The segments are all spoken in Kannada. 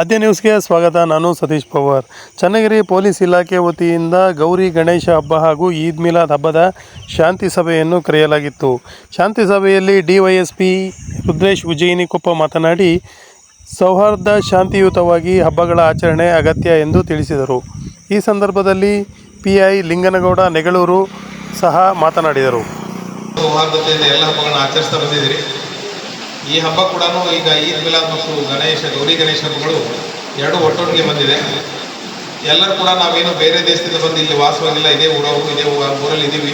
ಆದ್ಯ ನ್ಯೂಸ್ಗೆ ಸ್ವಾಗತ. ನಾನು ಸತೀಶ್ ಪವಾರ್. ಚನ್ನಗಿರಿ ಪೊಲೀಸ್ ಇಲಾಖೆ ವತಿಯಿಂದ ಗೌರಿ ಗಣೇಶ ಹಬ್ಬ ಹಾಗೂ ಈದ್ ಮಿಲಾದ್ ಹಬ್ಬದ ಶಾಂತಿ ಸಭೆಯನ್ನು ಕರೆಯಲಾಗಿತ್ತು. ಶಾಂತಿ ಸಭೆಯಲ್ಲಿ ಡಿವೈಎಸ್ಪಿ ರುದ್ರೇಶ್ ಉಜ್ಜಯಿನಿಕೊಪ್ಪ ಮಾತನಾಡಿ, ಸೌಹಾರ್ದ ಶಾಂತಿಯುತವಾಗಿ ಹಬ್ಬಗಳ ಆಚರಣೆ ಅಗತ್ಯ ಎಂದು ತಿಳಿಸಿದರು. ಈ ಸಂದರ್ಭದಲ್ಲಿ ಪಿ ಐ ಲಿಂಗನಗೌಡ ನೆಗಳೂರು ಸಹ ಮಾತನಾಡಿದರು. ಈ ಹಬ್ಬ ಕೂಡ ಈಗ ಈದ್ ಮಿಲಾದ್ ಮತ್ತು ಗಣೇಶ, ಗೌರಿ ಗಣೇಶ ಹಬ್ಬಗಳು ಎರಡು ಒಟ್ಟೊಟ್ಟಿಗೆ ಬಂದಿದೆ. ಎಲ್ಲರೂ ಕೂಡ ನಾವೇನು ಬೇರೆ ದೇಶದಿಂದ ಬಂದು ಇಲ್ಲಿ ವಾಸವಾಗಿಲ್ಲ. ಇದೇ ಊರವು ಇದೇ ಊರಲ್ಲಿ ಇದ್ದೀವಿ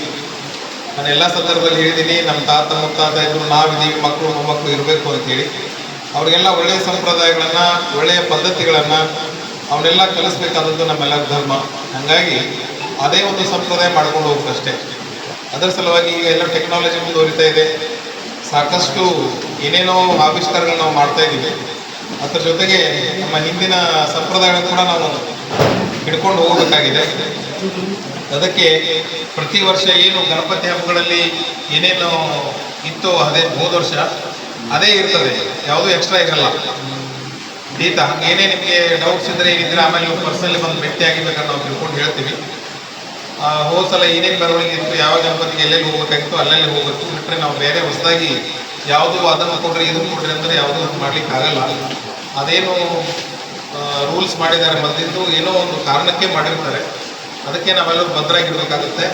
ನಾನು ಎಲ್ಲ ಸಂದರ್ಭದಲ್ಲಿ ಹೇಳಿದ್ದೀನಿ, ನಮ್ಮ ತಾತ ಮುತ್ತಾತ ಇದ್ರು ನಾವಿದ್ದೀವಿ ಮಕ್ಕಳು, ಮೊಮ್ಮಕ್ಕಳು ಇರಬೇಕು ಅಂತೇಳಿ ಅವರಿಗೆಲ್ಲ ಒಳ್ಳೆಯ ಸಂಪ್ರದಾಯಗಳನ್ನು ಒಳ್ಳೆಯ ಪದ್ಧತಿಗಳನ್ನು ಅವನ್ನೆಲ್ಲ ಕಲಿಸ್ಬೇಕಾದದ್ದು ನಮ್ಮೆಲ್ಲ ಧರ್ಮ. ಹಾಗಾಗಿ ಅದೇ ಒಂದು ಸಂಪ್ರದಾಯ ಮಾಡ್ಕೊಂಡು ಹೋಗ್ತಷ್ಟೇ ಅದರ ಸಲುವಾಗಿ ಈಗ ಎಲ್ಲ ಟೆಕ್ನಾಲಜಿ ಮುಂದುವರಿತಾ ಇದೆ. ಸಾಕಷ್ಟು ಏನೇನೋ ಆವಿಷ್ಕಾರಗಳು ನಾವು ಮಾಡ್ತಾ ಇದ್ದೀವಿ. ಅದ್ರ ಜೊತೆಗೆ ನಮ್ಮ ಹಿಂದಿನ ಸಂಪ್ರದಾಯ ಕೂಡ ನಾವು ಹಿಡ್ಕೊಂಡು ಹೋಗಬೇಕಾಗಿದೆ. ಅದಕ್ಕೆ ಪ್ರತಿ ವರ್ಷ ಏನು ಗಣಪತಿ ಹಬ್ಬಗಳಲ್ಲಿ ಏನೇನು ಇತ್ತು ಅದೇ ಹೋದ ವರ್ಷ ಅದೇ ಇರ್ತದೆ. ಯಾವುದೂ ಎಕ್ಸ್ಟ್ರಾ ಇರಲ್ಲ. ಗೀತಾ, ಏನೇ ನಿಮಗೆ ಡೌಟ್ಸ್ ಇದ್ರೆ ಏನಿದ್ರೆ ಆಮೇಲೆ ನೀವು ಪರ್ಸನಲ್ಲಿ ಬಂದು ಭೇಟಿ ಆಗಿರ್ಬೇಕಂತ ನಾವು ತಿಳ್ಕೊಂಡು ಹೇಳ್ತೀವಿ. ಹೋದ ಸಲ ಏನೇನು ಬರವಣಿಗೆ ಇತ್ತು, ಯಾವ ಗಣಪತಿಗೆ ಎಲ್ಲೆಲ್ಲಿ ಹೋಗ್ಬೇಕಾಗಿತ್ತು, ಅಲ್ಲೆಲ್ಲಿ ಹೋಗ್ಬೇಕು ಬಿಟ್ಟರೆ ನಾವು ಬೇರೆ ಹೊಸದಾಗಿ ಯಾವುದು ಅದನ್ನು ಕೊಡ್ರಿ ಇದನ್ನು ಕೊಡ್ರಿ ಅಂದರೆ ಯಾವುದೂ ಮಾಡ್ಲಿಕ್ಕೆ ಆಗಲ್ಲ. ಅದೇನು ರೂಲ್ಸ್ ಮಾಡಿದ್ದಾರೆ ಮೊದಲಿಂದು, ಏನೋ ಒಂದು ಕಾರಣಕ್ಕೆ ಮಾಡಿರ್ತಾರೆ. ಅದಕ್ಕೆ ನಾವೆಲ್ಲರೂ ಭದ್ರಾಗಿರ್ಬೇಕಾಗುತ್ತೆ.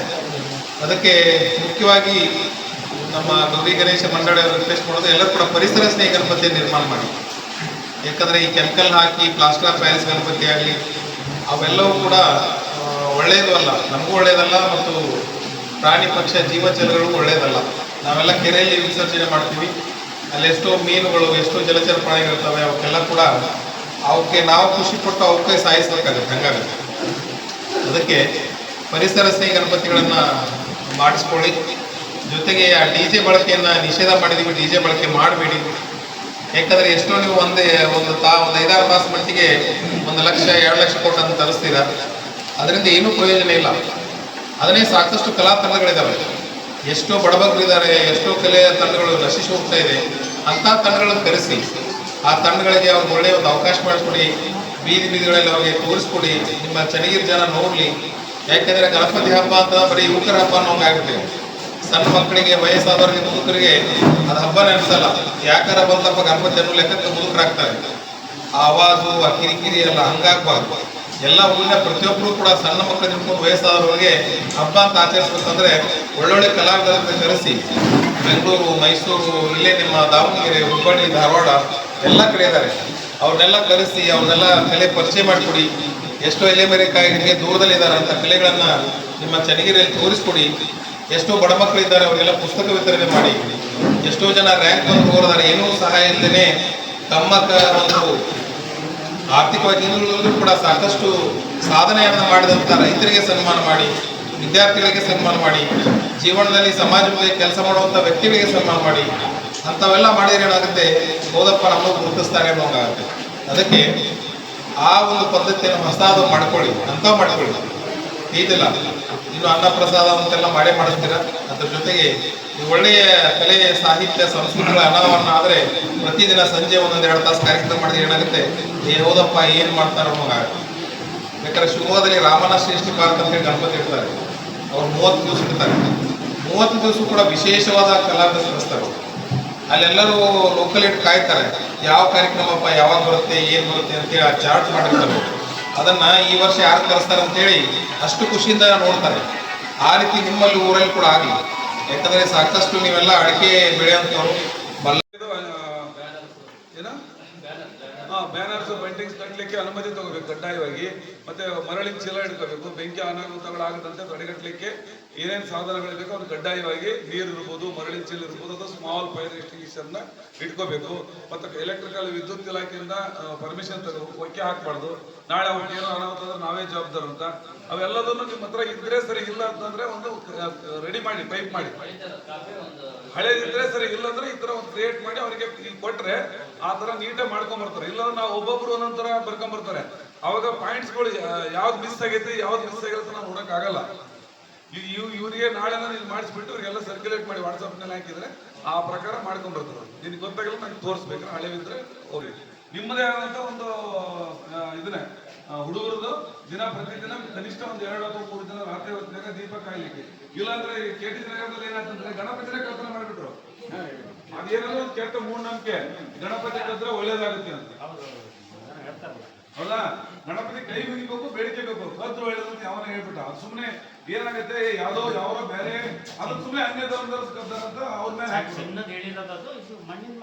ಅದಕ್ಕೆ ಮುಖ್ಯವಾಗಿ ನಮ್ಮ ಗೌರಿ ಗಣೇಶ ಮಂಡಳಿ ರಿಕ್ವೆಸ್ಟ್ ಮಾಡೋದು ಎಲ್ಲರೂ ಕೂಡ ಪರಿಸರ ಸ್ನೇಹಿ ಗಣಪತಿ ನಿರ್ಮಾಣ ಮಾಡಿ. ಯಾಕಂದರೆ ಈ ಕೆಮಿಕಲ್ ಹಾಕಿ ಪ್ಲಾಸ್ಟರ್ ಆಫ್ ಪ್ಯಾರಿಸ್ ಗಣಪತಿ ಆಗಲಿ, ಅವೆಲ್ಲವೂ ಕೂಡ ಒಳ್ಳೆಯದು ಅಲ್ಲ. ನಮಗೂ ಒಳ್ಳೆಯದಲ್ಲ ಮತ್ತು ಪ್ರಾಣಿ ಪಕ್ಷ ಜೀವಚರಗಳಿಗೂ ಒಳ್ಳೆಯದಲ್ಲ ನಾವೆಲ್ಲ ಕೆರೆಯಲ್ಲಿ ವಿಸರ್ಜನೆ ಮಾಡ್ತೀವಿ. ಅಲ್ಲಿ ಎಷ್ಟೋ ಮೀನುಗಳು, ಎಷ್ಟೋ ಜಲಚರ ಪ್ರಾಣಿಗಳಿರ್ತವೆ, ಅವಕ್ಕೆಲ್ಲ ಕೂಡ ಅವಕ್ಕೆ ನಾವು ಖುಷಿ ಪಟ್ಟು ಅವಕ್ಕೆ ಸಾಯಿಸ್ಬೇಕಾಗುತ್ತೆ, ಹಂಗಾಗುತ್ತೆ. ಅದಕ್ಕೆ ಪರಿಸರ ಸ್ನೇಹಿ ಗಣಪತಿಗಳನ್ನು ಮಾಡಿಸ್ಕೊಳ್ಳಿ. ಜೊತೆಗೆ ಆ ಡಿ ಜೆ ಬಳಕೆಯನ್ನು ನಿಷೇಧ ಮಾಡಿದ್ದೀವಿ ಡಿ ಜೆ ಬಳಕೆ ಮಾಡಬೇಡಿ. ಯಾಕಂದರೆ ಎಷ್ಟೋ ನೀವು ಒಂದೇ, ಒಂದು ತಾ, ಒಂದು ಐದಾರು ಮಾಸ ಮಟ್ಟಿಗೆ ಒಂದು ಲಕ್ಷ, ಎರಡು ಲಕ್ಷ ಕೋಟನ್ನು ತರಿಸ್ತೀರ. ಅದರಿಂದ ಏನೂ ಪ್ರಯೋಜನ ಇಲ್ಲ. ಅದನ್ನೇ ಸಾಕಷ್ಟು ಕಲಾ ತಂಡಗಳಿದ್ದಾವೆ ಎಷ್ಟೋ ಬಡಬಗ್ರಿದ್ದಾರೆ ಎಷ್ಟೋ ಕಲೆಯ ತಂಡಗಳು ನಶಿಸಿ ಹೋಗ್ತಾ ಇದೆ ಅಂತ ತಂಡಗಳನ್ನು ಕರೆಸಿ, ಆ ತಂಡಗಳಿಗೆ ಅವ್ರಿಗೆ ಒಳ್ಳೆಯ ಒಂದು ಅವಕಾಶ ಮಾಡಿಕೊಡಿ ಬೀದಿ ಬೀದಿಗಳಲ್ಲಿ ಅವ್ರಿಗೆ ತೋರಿಸ್ಕೊಡಿ, ನಿಮ್ಮ ಚನ್ನಗಿರಿ ಜನ ನೋಡಲಿ. ಯಾಕೆಂದರೆ ಗಣಪತಿ ಹಬ್ಬ ಅಂತ ಬರೀ ಯುವಕರ ಹಬ್ಬ ಅನ್ನೋಂಗೆ ಆಗ್ಬಿಟ್ಟಿದೆ. ಸಣ್ಣ ಮಕ್ಕಳಿಗೆ, ವಯಸ್ಸಾದವರಿಗೆ, ಮುದುಕರಿಗೆ ಅದು ಹಬ್ಬ ನೆನೆಸಲ್ಲ ಯಾಕಾರ ಬಂದಪ್ಪ ಗಣಪತಿ ಅನ್ನೋ ಲೆಕ್ಕಕ್ಕೆ ಮುದುಕರಾಗ್ತಾರೆ. ಆ ಆವಾಜು, ಆ ಕಿರಿಕಿರಿ ಎಲ್ಲ ಹಂಗಾಗ್ಬಾರ್ದು. ಎಲ್ಲ ಊರಿನ ಪ್ರತಿಯೊಬ್ಬರು ಕೂಡ ಸಣ್ಣ ಮಕ್ಕಳು ಹಿಡ್ಕೊಂಡು ವಯಸ್ಸಾದವರಿಗೆ ಹಬ್ಬ ಅಂತ ಆಚರಿಸ್ಬೇಕಂದ್ರೆ ಒಳ್ಳೊಳ್ಳೆ ಕಲಾವಿದರನ್ನು ಕರೆಸಿ. ಬೆಂಗಳೂರು, ಮೈಸೂರು, ಇಲ್ಲೇ ನಿಮ್ಮ ದಾವಣಗೆರೆ, ಹುಬ್ಬಳ್ಳಿ, ಧಾರವಾಡ ಎಲ್ಲ ಕಡೆ ಇದ್ದಾರೆ. ಅವ್ರನ್ನೆಲ್ಲ ಕರೆಸಿ, ಅವ್ರನ್ನೆಲ್ಲ ಕಲೆ ಪರಿಚಯ ಮಾಡಿಕೊಡಿ. ಎಷ್ಟೋ ಎಲೆ ಬೇರೆ ಕಾಯಿಗಳಿಗೆ ದೂರದಲ್ಲಿದ್ದಾರೆ ಅಂತ ಕಲೆಗಳನ್ನು ನಿಮ್ಮ ಚನ್ನಗಿರಿಯಲ್ಲಿ ತೋರಿಸ್ಕೊಡಿ. ಎಷ್ಟೋ ಬಡ ಮಕ್ಕಳಿದ್ದಾರೆ ಅವರಿಗೆಲ್ಲ ಪುಸ್ತಕ ವಿತರಣೆ ಮಾಡಿ. ಎಷ್ಟೋ ಜನ ರ್ಯಾಂಕ್ ಬಂದು ಹೋಗಿದ್ದಾರೆ ಏನೂ ಸಹಾಯ ಇಲ್ಲದೇ ತಮ್ಮ ಒಂದು ಆರ್ಥಿಕವಾಗಿ ಹಿಂದುಳಿದ್ರು ಕೂಡ ಸಾಕಷ್ಟು ಸಾಧನೆಯನ್ನು ಮಾಡಿದಂಥ ರೈತರಿಗೆ ಸನ್ಮಾನ ಮಾಡಿ, ವಿದ್ಯಾರ್ಥಿಗಳಿಗೆ ಸನ್ಮಾನ ಮಾಡಿ, ಜೀವನದಲ್ಲಿ ಸಮಾಜದಲ್ಲಿ ಕೆಲಸ ಮಾಡುವಂಥ ವ್ಯಕ್ತಿಗಳಿಗೆ ಸನ್ಮಾನ ಮಾಡಿ, ಅಂಥವೆಲ್ಲ ಮಾಡಿದ್ರೆ ಏನಾಗುತ್ತೆ? ಹೋದಪ್ಪ ನಮ್ಮನ್ನು ಗುರುತಿಸ್ತಾರೆ ಅನ್ನೋಂಗಾಗುತ್ತೆ. ಅದಕ್ಕೆ ಆ ಒಂದು ಪದ್ಧತಿಯನ್ನು ಹೊಸದಾದ ಮಾಡ್ಕೊಳ್ಳಿ ಅಂಥವು ಮಾಡ್ಕೊಳ್ಳಿ. ಇದಿಲ್ಲ. ಇನ್ನು ಅನ್ನ ಪ್ರಸಾದ ಅಂತೆಲ್ಲ ಮಾಡೇ ಮಾಡಿಸ್ತೀರಾ? ಅದ್ರ ಜೊತೆಗೆ ಒಳ್ಳೆಯ ಕಲೆ, ಸಾಹಿತ್ಯ, ಸಂಸ್ಕೃತಿಗಳ ಅನಾವರಣ ಆದರೆ ಪ್ರತಿದಿನ ಸಂಜೆ ಒಂದೊಂದು ಎರಡು ತಾಸು ಕಾರ್ಯಕ್ರಮ ಮಾಡಿದ್ರೆ ಏನಾಗುತ್ತೆ? ಏ, ಹೌದಪ್ಪ, ಏನು ಮಾಡ್ತಾರೋ ಮಗ. ಬೇಕಾದ್ರೆ ಶಿವಮೊಗ್ಗದಲ್ಲಿ ರಾಮನ ಶ್ರೇಷ್ಠ ಪಾರ್ಕ್ ಅಂತ ಹೇಳಿ ಗಣಪತಿ ಇಡ್ತಾರೆ. ಅವ್ರು ಮೂವತ್ತು ದಿವಸ ಇಡ್ತಾರೆ. ಮೂವತ್ತು ದಿವಸ ಕೂಡ ವಿಶೇಷವಾದ ಕಲಾವಿದ ಕಳಿಸ್ತಾರೆ ಅಲ್ಲೆಲ್ಲರೂ ಲೋಕಲ್ ಇಟ್ಟು ಕಾಯ್ತಾರೆ. ಯಾವ ಕಾರ್ಯಕ್ರಮಪ್ಪ ಯಾವಾಗ ಬರುತ್ತೆ, ಏನು ಬರುತ್ತೆ ಅಂತೇಳಿ ಆ ಚಾರ್ಟ್ ಮಾಡಿರ್ತಾರೆ. ಅದನ್ನ ಈ ವರ್ಷ ಯಾರು ಕರೆಸ್ತಾರೆ ಅಂತೇಳಿ ಅಷ್ಟು ಖುಷಿಯಿಂದ ನೋಡ್ತಾರೆ. ಆ ರೀತಿ ನಿಮ್ಮಲ್ಲಿ ಊರಲ್ಲಿ ಕೂಡ ಆಗಲಿ. ಯಾಕಂದ್ರೆ ಸಾಕಷ್ಟು ನೀವೆಲ್ಲ ಅಡಿಕೆ ಬೆಳೆಯುವಂಥವ್ರು. ಬ್ಯಾನರ್ಸ್, ಪೇಂಟಿಂಗ್ಸ್ ಕಟ್ಟಲಿಕ್ಕೆ ಅನುಮತಿ ತಗೋಬೇಕು ಕಡ್ಡಾಯವಾಗಿ. ಮತ್ತೆ ಮರಳಿನ ಚೀಲ ಇಟ್ಕೋಬೇಕು ಬೆಂಕಿ ಅನಾಹುತಗಳಾಗದಂತೆ ತಡೆಗಟ್ಟಲಿಕ್ಕೆ ಏನೇನು ಸಾಧನಗಳು ಬೇಕೋ ಅದು ಕಡ್ಡಾಯವಾಗಿ ನೀರು ಇರ್ಬೋದು ಮರಳಿನ ಚೀಲ ಇರ್ಬೋದು ಅಥವಾ ಸ್ಮಾಲ್ ಫೈರ್ ಎಕ್ಸ್ಟಿಂಗ್ವಿಷನ್ನ ಇಟ್ಕೋಬೇಕು. ಮತ್ತು ಎಲೆಕ್ಟ್ರಿಕಲ್ ವಿದ್ಯುತ್ ಇಲಾಖೆಯಿಂದ ಪರ್ಮಿಷನ್ ತಗೋ ಒಕ್ಕೆ ಹಾಕಬಾರ್ದು. ನಾಳೆ ಅವ್ರಿಗೆ ಏನೋ ಅನಾಹುತ ನಾವೇ ಜವಾಬ್ದಾರ ಅಂತ. ಅವೆಲ್ಲದನ್ನು ನಿಮ್ಮ ಹತ್ರ ಇದ್ರೆ ಸರಿ ಇಲ್ಲ ಅಂತಂದ್ರೆ ಒಂದು ರೆಡಿ ಮಾಡಿ ಪೈಪ್ ಮಾಡಿ. ಹಳೇದಿದ್ರೆ ಸರಿ ಇಲ್ಲಾಂದ್ರೆ ಈ ಥರ ಒಂದು ಕ್ರಿಯೇಟ್ ಮಾಡಿ ಅವರಿಗೆ ಈಗ ಕೊಟ್ರೆ ಆ ಥರ ನೀಟಾಗಿ ಮಾಡ್ಕೊಂಬರ್ತಾರೆ ಇಲ್ಲಾಂದ್ರೆ ನಾವು ಒಬ್ಬೊಬ್ರು ಒಂದೊಂದು ಥರ ಬರ್ಕೊಂಡ್ ಬರ್ತಾರೆ. ಅವಾಗ ಪಾಯಿಂಟ್ಸ್ಗಳು ಯಾವ್ದು ಮಿಸ್ ಆಗೈತಿ, ಯಾವ್ದು ಮಿಸ್ ಆಗಿರುತ್ತೆ ನಾವು ನೋಡೋಕ್ಕಾಗಲ್ಲ ಇವ್ ಇವರಿಗೆ ನಾಳೆ ಇದು ಮಾಡಿಸ್ಬಿಟ್ಟು ಇವರಿಗೆಲ್ಲ ಸರ್ಕ್ಯುಲೇಟ್ ಮಾಡಿ ವಾಟ್ಸಪ್ನಲ್ಲಿ ಹಾಕಿದ್ರೆ ಆ ಪ್ರಕಾರ ಮಾಡ್ಕೊಂಡ್ ಬರ್ತಾರೆ ನಿನ್ಗೆ ಗೊತ್ತಾಗಲ್ಲ ನಂಗೆ ತೋರಿಸ್ಬೇಕು ಬಿದ್ರೆ ಹೋಗಿ ನಿಮ್ಮದೇ ಆದಂತ ಒಂದು ಇದನ್ನೇ ಹುಡುಗರದು ದಿನ ಪ್ರತಿದಿನ ಕನಿಷ್ಠ ಒಂದು ಎರಡು ಅಥವಾ ಮೂರು ದಿನ ರಾತ್ರಿ ಹೊತ್ತಿನಾಗ ದೀಪ ಕಾಯ್ಲಿಕ್ಕೆ. ಇಲ್ಲಾಂದ್ರೆ ಕೆ ಟಿ ನಗರದಲ್ಲಿ ಏನಾಯ್ತಂದ್ರೆ ಗಣಪತಿನೇ ಕಲ್ಪನೆ ಮಾಡಿಬಿಟ್ರು. ಅದೇನಾದ್ರು ಒಂದು ಕೆಟ್ಟ ಮೂಢನಂಬಿಕೆ. ಗಣಪತಿ ಕದ್ರೆ ಒಳ್ಳೇದಾಗುತ್ತೆ ಅಂತ. ಹೌದಾ? ಗಣಪತಿ ಕೈ ಮುಗಿಬೇಕು ಬೇಡಿಕೆ ಬೇಕು ಕದ್ರು ಒಳ್ಳೇದು ಅಂತ ಯಾವನ ಹೇಳ್ಬಿಟ್ಟ. ಸುಮ್ಮನೆ ಏನಾಗುತ್ತೆ? ಯಾವ್ದೋ ಯಾವ ಬೇರೆ. ಅದು ಸುಮ್ಮನೆ ಅನ್ಯ ಧರ್ಮದವ್ರು ಕದ್ದಾರಂತ ಅವ್ರ ಮೇಲೆ. ಚಿನ್ನದ ಹೇಳಿರೋದು ಇದು ಮಣ್ಣಿನ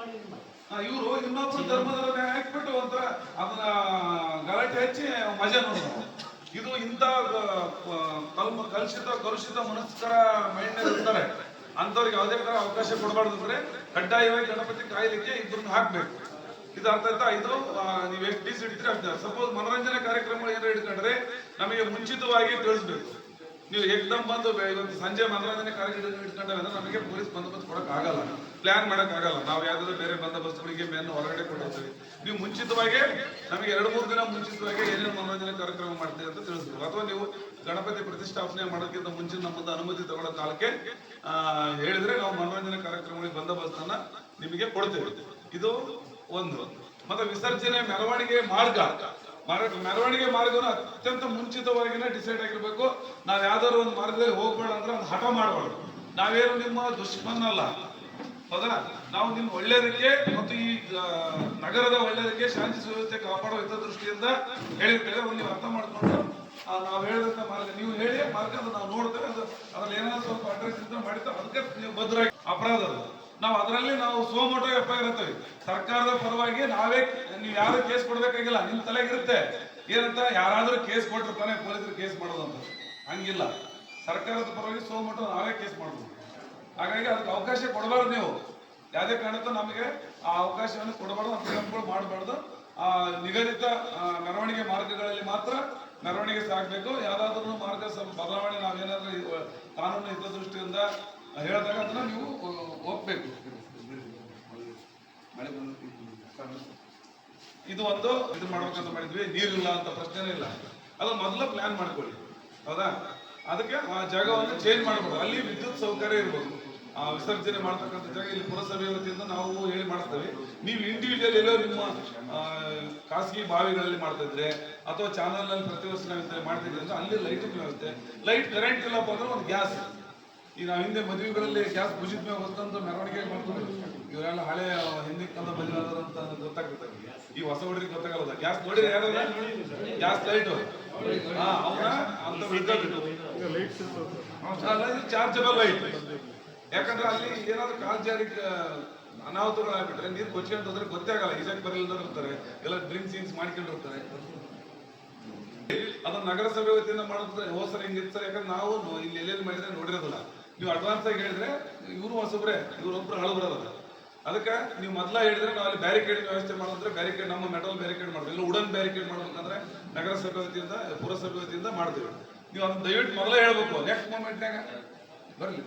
ಇವರು ಇನ್ನೊಬ್ರು ಧರ್ಮದ ಮೇಲೆ ಹಾಕ್ಬಿಟ್ಟು ಒಂಥರ ಅದನ್ನ ಗಲಾಟೆ ಹಚ್ಚಿ ಮಜಾ ನೋಡೋದು ಇದು ಇಂಥ ಕಲ್ಮ ಕಲುಷಿತ ಕಲುಷಿತ ಮನಸ್ಕರ ಮೈಂಡ್ ಇರ್ತಾರೆ. ಅಂಥವ್ರಿಗೆ ಯಾವುದೇ ತರ ಅವಕಾಶ ಕೊಡಬಾರ್ದು ಅಂದ್ರೆ ಕಡ್ಡಾಯವಾಗಿ ಗಣಪತಿ ಕಾಯ್ಲಿಕ್ಕೆ ಇದ್ರಿಂದ ಹಾಕ್ಬೇಕು. ಇದು ಅರ್ಥ ಆಯ್ತಾ? ಇದು ನೀವು ಎಷ್ಟು ಡಿಸ್ ಹಿಡಿದ್ರೆ ಸಪೋಸ್ ಮನೋರಂಜನೆ ಕಾರ್ಯಕ್ರಮಗಳು ಏನಾರು ಹಿಡ್ಕೊಂಡ್ರೆ ನಮಗೆ ಮುಂಚಿತವಾಗಿ ತಿಳಿಸ್ಬೇಕು. ನೀವು ಏಕ್ದಮ್ ಬಂದು ಇವತ್ತು ಸಂಜೆ ಮನೋರಂಜನೆ ಕಾರ್ಯಕ್ರಮ ಇಟ್ಕೊಂಡ್ರೆ ನಮಗೆ ಪೊಲೀಸ್ ಬಂದೋಬಸ್ತ್ ಕೊಡೋಕ್ಕಾಗಲ್ಲ. ಪ್ಲಾನ್ ಮಾಡಕ್ ಆಗಲ್ಲ ನಾವು ಯಾವ್ದಾದ್ರು ಬೇರೆ ಬಂದೋಬಸ್ತ್ಗಳಿಗೆ ಮೇನ್ ಹೊರಗಡೆ ಕೊಟ್ಟಿರ್ತೀವಿ ನೀವು ಮುಂಚಿತವಾಗಿ ನಮಗೆ ಎರಡು ಮೂರು ದಿನ ಮುಂಚಿತವಾಗಿ ಏನೇನು ಮನೋರಂಜನೆ ಕಾರ್ಯಕ್ರಮ ಮಾಡ್ತೀವಿ ಅಂತ ತಿಳಿಸ್ಬೇಕು. ಅಥವಾ ನೀವು ಗಣಪತಿ ಪ್ರತಿಷ್ಠಾಪನೆ ಮಾಡೋದಕ್ಕಿಂತ ಮುಂಚೆ ನಮ್ಮದು ಅನುಮತಿ ತಗೊಳ್ಳೋ ಕಾಲಕ್ಕೆ ಹೇಳಿದ್ರೆ ನಾವು ಮನೋರಂಜನೆ ಕಾರ್ಯಕ್ರಮಗಳಿಗೆ ಬಂದೋಬಸ್ತನ್ನ ನಿಮಗೆ ಕೊಡ್ತೇವೆ. ಇದು ಒಂದು. ಮತ್ತೆ ವಿಸರ್ಜನೆ, ಮೆರವಣಿಗೆ ಮಾರ್ಗ. ಮಾರ- ಮೆರವಣಿಗೆ ಮಾರ್ಗನ ಅತ್ಯಂತ ಮುಂಚಿತವಾಗಿನೇ ಡಿಸೈಡ್ ಆಗಿರ್ಬೇಕು. ನಾವ್ ಯಾವ್ದಾದ್ರು ಒಂದು ಮಾರ್ಗದಲ್ಲಿ ಹೋಗ್ಬೇಡ ಅಂದ್ರೆ ಒಂದು ಹಠ ಮಾಡಬಾರ್ದು. ನಾವೇನು ನಿಮ್ಮ ದುಶ್ಮನಲ್ಲ. ಹೌದಾ? ನಾವು ನಿಮ್ಮ ಒಳ್ಳೇದಕ್ಕೆ ಮತ್ತು ಈ ನಗರದ ಒಳ್ಳೆಯದಕ್ಕೆ ಶಾಂತಿ ಸುವ್ಯವಸ್ಥೆ ಕಾಪಾಡೋ ಹಿತದೃಷ್ಟಿಯಿಂದ ಹೇಳಿರ್ತೇವೆ. ಒಂದು ನೀವು ಅರ್ಥ ಮಾಡ್ಕೊಂಡು ನಾವು ಹೇಳಿದಂತ ಮಾರ್ಗ ನೀವು ಹೇಳಿ, ಮಾರ್ಗ ನಾವು ನೋಡ್ತೇವೆ. ಅದು ಅದ್ರಲ್ಲಿ ಏನಾದ್ರು ಸ್ವಲ್ಪ ಅಡ್ರೆಸ್ ಇದ್ರೆ ಮಾಡಿದ್ರೆ ಅದಕ್ಕೆ ನೀವು ಭದ್ರಾಗಿ ಅಪರಾಧ ನಾವು ಅದರಲ್ಲಿ ನಾವು ಸೋಮೋಟೋ ಎಫ್ ಐ ಸರ್ಕಾರದ ಪರವಾಗಿ ನಾವೇ ನೀವು ಯಾರು ಕೇಸ್ ಕೊಡ್ಬೇಕಾಗಿಲ್ಲ, ನಿಮ್ ತಲೆಗಿರುತ್ತೆ. ಏನಂತ ಯಾರಾದ್ರೂ ಕೇಸ್ ಕೊಟ್ಟಿರ್ತಾನೆ ಪೊಲೀಸರು ಕೇಸ್ ಮಾಡೋದು ಅಂತ. ಹಂಗಿಲ್ಲ. ಸರ್ಕಾರದ ಪರವಾಗಿ ಸೋಮೋಟೋ ನಾವೇ ಕೇಸ್ ಮಾಡಬಹುದು ಹಾಗಾಗಿ ಅದಕ್ಕೆ ಅವಕಾಶ ಕೊಡಬಾರ್ದು ನೀವು. ಯಾವುದೇ ಕಾರಣಕ್ಕೂ ನಮಗೆ ಆ ಅವಕಾಶವನ್ನು ಕೊಡಬಾರ್ದು ಅಂತ ಕ್ರಮಗಳು ಮಾಡಬಾರ್ದು. ಆ ನಿಗದಿತ ಮೆರವಣಿಗೆ ಮಾರ್ಗಗಳಲ್ಲಿ ಮಾತ್ರ ಮೆರವಣಿಗೆ ಸಾಗಬೇಕು ಯಾವುದಾದ್ರೂ ಮಾರ್ಗ ಬದಲಾವಣೆ ನಾವೇನಾದ್ರೂ ಕಾನೂನು ಹಿತದೃಷ್ಟಿಯಿಂದ ಹೇಳಿದಾಗ ನೀವು ಹೋಗ್ಬೇಕು. ಮಳೆ ಬಂದು- ಇದು ಒಂದು ಇದು ಮಾಡ್ಬೇಕಂತ ಮಾಡಿದ್ವಿ. ನೀರಿಲ್ಲ ಅಂತ ಪ್ರಶ್ನೆನೇ ಇಲ್ಲ. ಅದು ಮೊದಲು ಪ್ಲಾನ್ ಮಾಡ್ಕೊಳ್ಳಿ. ಹೌದಾ? ಅದಕ್ಕೆ ಆ ಜಾಗವನ್ನು ಚೇಂಜ್ ಮಾಡಬಹುದು ಅಲ್ಲಿ ವಿದ್ಯುತ್ ಸೌಕರ್ಯ ಇರಬಹುದು ಆ ವಿಸರ್ಜನೆ ಮಾಡ್ತಕ್ಕಂಥ ಜಾಗ ಇಲ್ಲಿ ಪುರಸಭೆ ವತಿಯಿಂದ ನಾವು ಹೇಳಿ ಮಾಡ್ತೇವೆ ನೀವು ಇಂಡಿವಿಜುವಲ್ ಎಲ್ಲೋ ನಿಮ್ಮ ಖಾಸಗಿ ಬಾವಿಗಳಲ್ಲಿ ಮಾಡ್ತಾ ಇದ್ರೆ ಅಥವಾ ಚಾನಲ್ನಲ್ಲಿ ಪ್ರತಿ ವರ್ಷ ನಾವು ಇಂಥ ಮಾಡ್ತಿದ್ರೆ ಅಂದ್ರೆ ಅಲ್ಲಿ ಲೈಟ್ ವ್ಯವಸ್ಥೆ ಲೈಟ್ ಕರೆಂಟ್ ಇಲ್ಲಪ್ಪ ಅಂದ್ರೆ ಒಂದು ಗ್ಯಾಸ್ ಈಗ ನಾವು ಹಿಂದೆ ಮದುವೆಗಳಲ್ಲಿ ಗ್ಯಾಸ್ ಕುಸಿದ ಮೇಲೆ ಹೊತ್ತಂತ ಮೆರವಣಿಗೆ ಮಾಡ್ತಾರೆ ಇವರೆಲ್ಲ ಹಳೆ ಹಿಂದಿನ ಕಾಲದ ಮದುವೆ ಅಂತ ಗೊತ್ತಾಗ್ತದೆ ಈ ಹೊಸ ಹುಡುಗರಿಗೆ ಗೊತ್ತಾಗಲ್ಲ ಗ್ಯಾಸ್ ನೋಡಿ ಗ್ಯಾಸ್ ಲೈಟ್. ಚಾರ್ಜಬಲ್ ಲೈಟ್ ಯಾಕಂದ್ರೆ ಅಲ್ಲಿ ಏನಾದ್ರು ಕಾಲ್ ಜಾರಿ ಅನಾಹುತಗಳು ಆಗ್ಬಿಟ್ರೆ ನೀರು ಕೊಚ್ಕೊಂಡ್ರೆ ಗೊತ್ತೇ ಆಗಲ್ಲ. ಈಜಾಕ್ ಬರಲಿಲ್ಲದವ್ರು ಇರ್ತಾರೆ. ಎಲ್ಲ ಡ್ರಿಂಕ್ಸ್ ಗಿಂಕ್ಸ್ ಮಾಡ್ಕೊಂಡಿರ್ತಾರೆ ಅದನ್ನ ನಗರಸಭೆ ವತಿಯಿಂದ ಮಾಡಿದ್ರೆ ಹೋದ್ ಸರ್. ಯಾಕಂದ್ರೆ ನಾವು ಇಲ್ಲಿ ಎಲ್ಲೆಲ್ಲಿ ಮಾಡಿದ್ರೆ ನೋಡಿರೋದಿಲ್ಲ. ನೀವು ಅಡ್ವಾನ್ಸ್ ಆಗಿ ಹೇಳಿದ್ರೆ ಇವರು ಹೊಸಬ್ರೆ, ಇವ್ರೊಬ್ರು ಹಳಬ್ರಲ್ಲ ಅದಕ್ಕೆ ನೀವು ಮೊದಲ ಹೇಳಿದ್ರೆ ನಾವು ಅಲ್ಲಿ ಬ್ಯಾರಿಕೇಡ್ ವ್ಯವಸ್ಥೆ ಮಾಡೋದ್ರೆ ಬ್ಯಾರಿಕೇಡ್ ನಮ್ಮ ಮೆಟಲ್ ಬ್ಯಾರಿಕೇಡ್ ಮಾಡ್ತೀವಿ. ಇಲ್ಲ ಉಡನ್ ಬ್ಯಾರಿಕೇಡ್ ಮಾಡ್ಬೇಕಂದ್ರೆ ನಗರಸಭೆ ವತಿಯಿಂದ, ಪುರಸಭೆ ವತಿಯಿಂದ ಮಾಡ್ತೀವಿ. ನೀವು ಅದನ್ನ ದಯವಿಟ್ಟು ಮೊದಲೇ ಹೇಳ್ಬೇಕು. ನೆಕ್ಸ್ಟ್ ಮೂಮೆಂಟ್ನಾಗ ಬರ್ಲಿ.